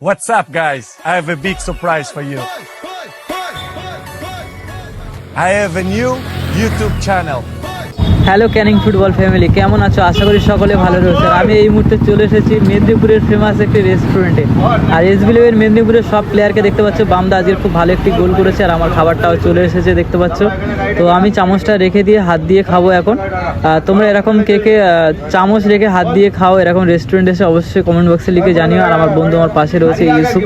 What's up, guys? I have a big surprise for you. I have a new YouTube channel. Hello Canning football family কেমন আছো? আশা করি সকলে ভালো রয়েছে। আমি এই মুহূর্তে চলে এসেছি মেদিনীপুরের ফেমাস একটি রেস্টুরেন্টে আর এস বিলেভেন মেদিনীপুরের সব প্লেয়ারকে দেখতে পাচ্ছ, বামদা আজকের খুব ভালো একটি গোল করেছে আর আমার খাবারটাও চলে এসেছে দেখতে পাচ্ছ। তো আমি চামচটা রেখে দিয়ে হাত দিয়ে খাব এখন। তোমরা এরকম কে কে চামচ রেখে হাত দিয়ে খাও এরকম রেস্টুরেন্ট এসে অবশ্যই কমেন্ট বক্সে লিখে জানিও। আর আমার বন্ধু আমার পাশে রয়েছে ইউসুফ,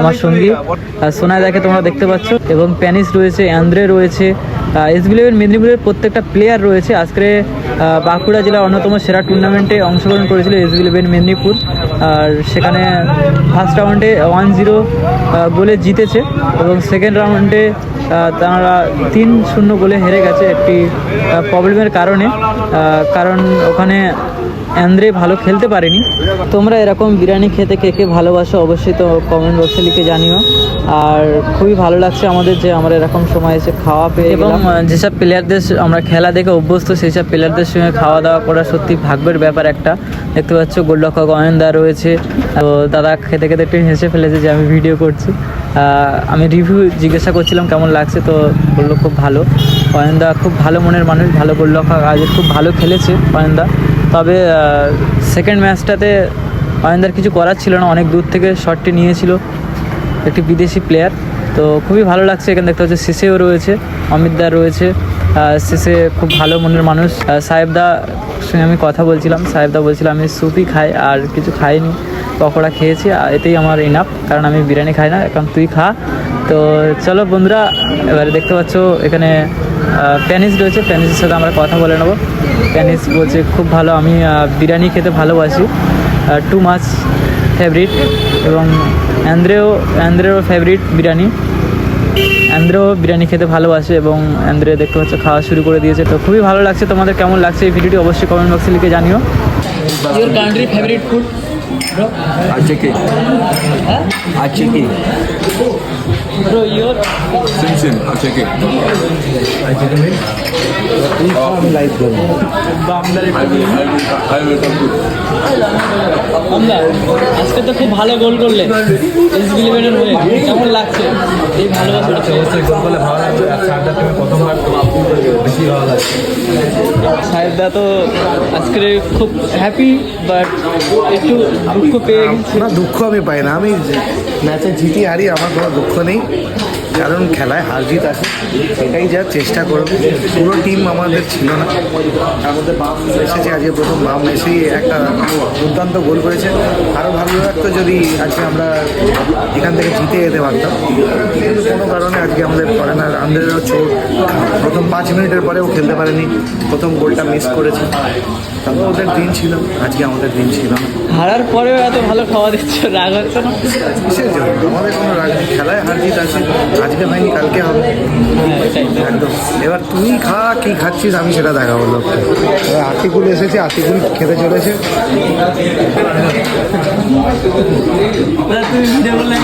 আমার সঙ্গী। আর দেখে তোমরা দেখতে পাচ্ছ। এবং প্যানিস রয়েছে, অ্যান্দ্রে রয়েছে এস বিলেভেন মেদিনীপুরের প্রত্যেকটা প্লেয়ার রয়েছে। আজকে বাঁকুড়া জেলার অন্যতম সেরা টুর্নামেন্টে অংশগ্রহণ করেছিল এস ইলেভেন মেদিনীপুর। আর সেখানে ফার্স্ট রাউন্ডে ওয়ান জিরো গোলে জিতেছে এবং সেকেন্ড রাউন্ডে তারা তিন শূন্য গোলে হেরে গেছে একটি প্রবলেমের কারণে। কারণ ওখানে অ্যান্দ্রে ভালো খেলতে পারেনি। তোমরা এরকম বিরিয়ানি খেতে কে কে ভালোবাসো অবশ্যই তো কমেন্ট বক্সে লিখে জানিও। আর খুবই ভালো লাগছে আমাদের যে আমরা এরকম সময় এসে খাওয়া পেয়ে এবং যেসব প্লেয়ারদের আমরা খেলা দেখে অভ্যস্ত সেই সব প্লেয়ারদের সঙ্গে খাওয়া দাওয়া করা সত্যি ভাগ্যের ব্যাপার একটা। দেখতে পাচ্ছ গোলরক্ষক অয়নদা রয়েছে। তো দাদা খেতে খেতে একটু হেসে ফেলেছে যে আমি ভিডিও করছি। আমি রিভিউ জিজ্ঞাসা করছিলাম কেমন লাগছে তো বলল খুব ভালো। অয়নদা খুব ভালো মনের মানুষ ভালো গোলরক্ষক আজ খুব ভালো খেলেছে অয়নদা। তবে সেকেন্ড ম্যাচটাতে অয়নদার কিছু করার ছিল না, অনেক দূর থেকে শটটি নিয়েছিল একটি বিদেশি প্লেয়ার তো খুবই ভালো লাগছে, এখানে দেখতে হচ্ছে সিসেও রয়েছে অমিতদা রয়েছে। সিসে খুব ভালো মনের মানুষ। সাহেবদা সঙ্গে আমি কথা বলছিলাম সাহেবদা বলছিলাম আমি স্যুপই খাই, আর কিছু খাইনি, পকোড়া খেয়েছি এতেই আমার ইনাফ কারণ আমি বিরিয়ানি খাই না, এখন তুই খা। তো চলো বন্ধুরা, এবারে দেখতে পাচ্ছ এখানে প্যানিস রয়েছে। প্যানিসের সাথে আমরা কথা বলে নেব। প্যানিস বলছে, খুব ভালো, আমি বিরিয়ানি খেতে ভালোবাসি। টু মাছ ফেভারিট এবং Andreo Andreo favourite biryani. Andreo biryani খেতে ভালোবাসে এবং অ্যান্দ্রে দেখতে পাচ্ছ খাওয়া শুরু করে দিয়েছে। তো খুবই ভালো লাগছে তোমাদের, কেমন লাগছে এই ভিডিওটি অবশ্যই কমেন্ট বক্সে লিখে জানিও। Your country favourite food Achiki. Achiki. Bro your Sim Sim. Achiki. I will come to. আমরা আজকে তো খুব ভালো গোল করলে। হয়ে। কেমন লাগছে? এই ভালোবাসাটা সাহেবদা তো আজকে খুব হ্যাপি বাট একটু দুঃখ পেয়ে না দুঃখ আমি পাই না। আমি ম্যাচে জিতি হারি আমার কোনো দুঃখ নেই। কারণ খেলায় হার জিত আছে। সেটাই যা চেষ্টা করব পুরো টিম আমাদের ছিল না। তার মধ্যে বাম এসেছে আজকে প্রথম বাম এসেই একটা দুর্দান্ত গোল করেছে। আরও ভালো লাগতো যদি আজকে আমরা এখান থেকে জিতে যেতে পারতাম। কিন্তু কোনো কারণে আজকে আমাদের আন্দারেরও চোট প্রথম পাঁচ মিনিটের পরেও খেলতে পারেনি। প্রথম গোলটা মিস করেছে। তারপর ওদের দিন ছিল আজকে আমাদের দিন ছিল হারার পরেও এত ভালো খাওয়া দিচ্ছ রাগ হচ্ছে না? কিসের জন্য? আমাদের কোনো রাগ নেই। খেলায় হার জিত আছে আজকে হয়নি কালকে হবে। একদম। এবার তুই খা কি খাচ্ছিস আমি সেটা দেখাবো লোককে এবার আতিকুল এসেছে আতিকুল খেতে চলেছে। তুমি ভিডিও করলে